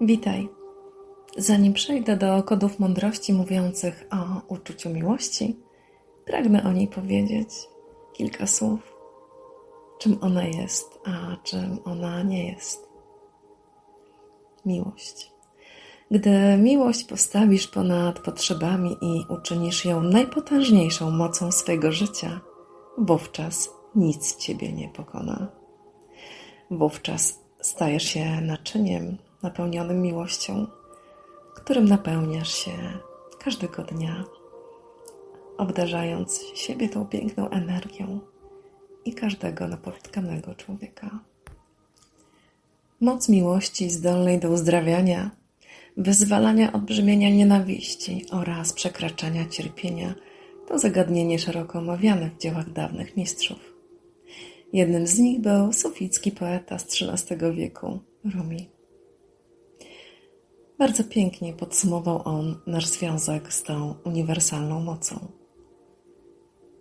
Witaj. Zanim przejdę do kodów mądrości mówiących o uczuciu miłości, pragnę o niej powiedzieć kilka słów. Czym ona jest, a czym ona nie jest. Miłość. Gdy miłość postawisz ponad potrzebami i uczynisz ją najpotężniejszą mocą swego życia, wówczas nic ciebie nie pokona. Wówczas stajesz się naczyniem napełnionym miłością, którym napełniasz się każdego dnia, obdarzając siebie tą piękną energią i każdego napotkanego człowieka. Moc miłości zdolnej do uzdrawiania, wyzwalania od brzmienia nienawiści oraz przekraczania cierpienia to zagadnienie szeroko omawiane w dziełach dawnych mistrzów. Jednym z nich był suficki poeta z XIII wieku, Rumi. Bardzo pięknie podsumował on nasz związek z tą uniwersalną mocą.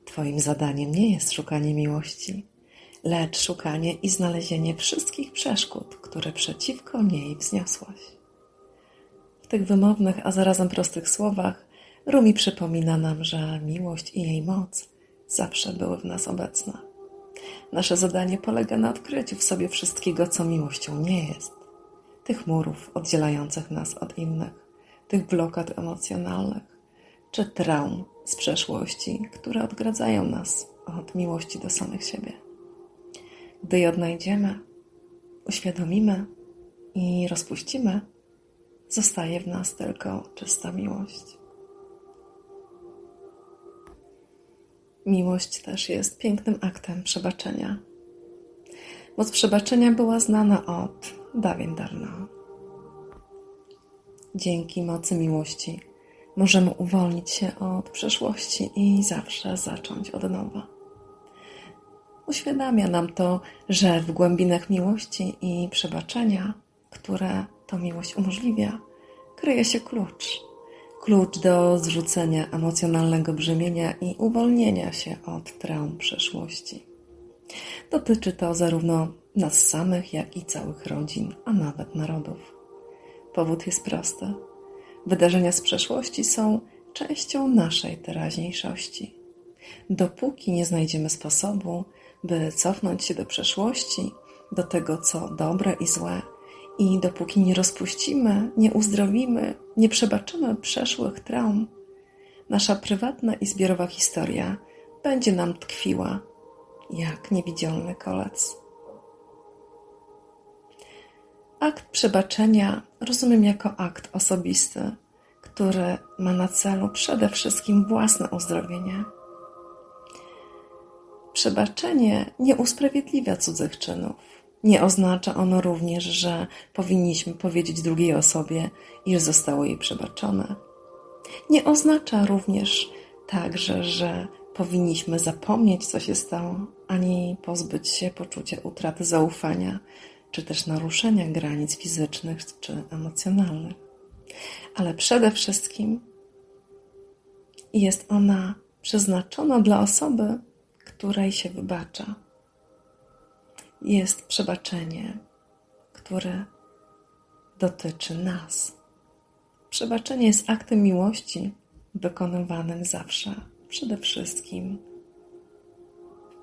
Twoim zadaniem nie jest szukanie miłości, lecz szukanie i znalezienie wszystkich przeszkód, które przeciwko niej wzniosłaś. W tych wymownych, a zarazem prostych słowach Rumi przypomina nam, że miłość i jej moc zawsze były w nas obecne. Nasze zadanie polega na odkryciu w sobie wszystkiego, co miłością nie jest. Tych murów oddzielających nas od innych, tych blokad emocjonalnych, czy traum z przeszłości, które odgradzają nas od miłości do samych siebie. Gdy je odnajdziemy, uświadomimy i rozpuścimy, zostaje w nas tylko czysta miłość. Miłość też jest pięknym aktem przebaczenia. Moc przebaczenia była znana od dawien dawna. Dzięki mocy miłości możemy uwolnić się od przeszłości i zawsze zacząć od nowa. Uświadamia nam to, że w głębinach miłości i przebaczenia, które to miłość umożliwia, kryje się klucz. Klucz do zrzucenia emocjonalnego brzemienia i uwolnienia się od traum przeszłości. Dotyczy to zarówno nas samych, jak i całych rodzin, a nawet narodów. Powód jest prosty. Wydarzenia z przeszłości są częścią naszej teraźniejszości. Dopóki nie znajdziemy sposobu, by cofnąć się do przeszłości, do tego, co dobre i złe, i dopóki nie rozpuścimy, nie uzdrowimy, nie przebaczymy przeszłych traum, nasza prywatna i zbiorowa historia będzie nam tkwiła jak niewidzialny kolec. Akt przebaczenia rozumiem jako akt osobisty, który ma na celu przede wszystkim własne uzdrowienie. Przebaczenie nie usprawiedliwia cudzych czynów. Nie oznacza ono również, że powinniśmy powiedzieć drugiej osobie, iż zostało jej przebaczone. Nie oznacza również także, że powinniśmy zapomnieć, co się stało, ani pozbyć się poczucia utraty zaufania, czy też naruszenia granic fizycznych czy emocjonalnych. Ale przede wszystkim jest ona przeznaczona dla osoby, której się wybacza. Jest przebaczenie, które dotyczy nas. Przebaczenie jest aktem miłości wykonywanym zawsze, przede wszystkim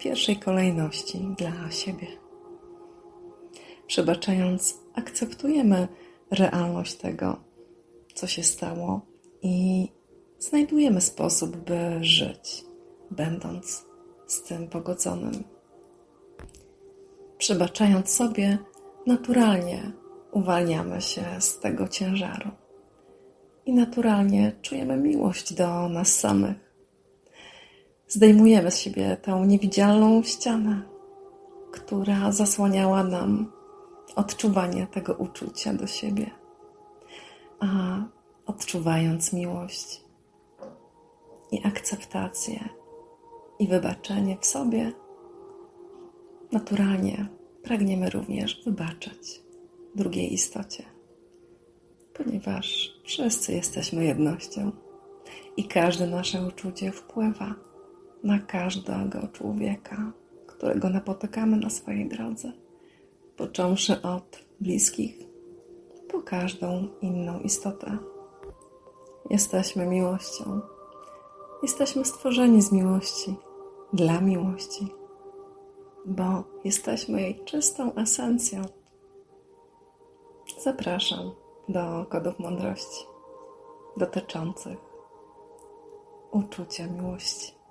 pierwszej kolejności dla siebie. Przebaczając, akceptujemy realność tego, co się stało i znajdujemy sposób, by żyć, będąc z tym pogodzonym. Przebaczając sobie, naturalnie uwalniamy się z tego ciężaru i naturalnie czujemy miłość do nas samych. Zdejmujemy z siebie tę niewidzialną ścianę, która zasłaniała nam odczuwanie tego uczucia do siebie. A odczuwając miłość i akceptację i wybaczenie w sobie, naturalnie pragniemy również wybaczać drugiej istocie, ponieważ wszyscy jesteśmy jednością i każde nasze uczucie wpływa na każdego człowieka, którego napotykamy na swojej drodze począwszy od bliskich, po każdą inną istotę. Jesteśmy miłością. Jesteśmy stworzeni z miłości, dla miłości, bo jesteśmy jej czystą esencją. Zapraszam do kodów mądrości dotyczących uczucia miłości.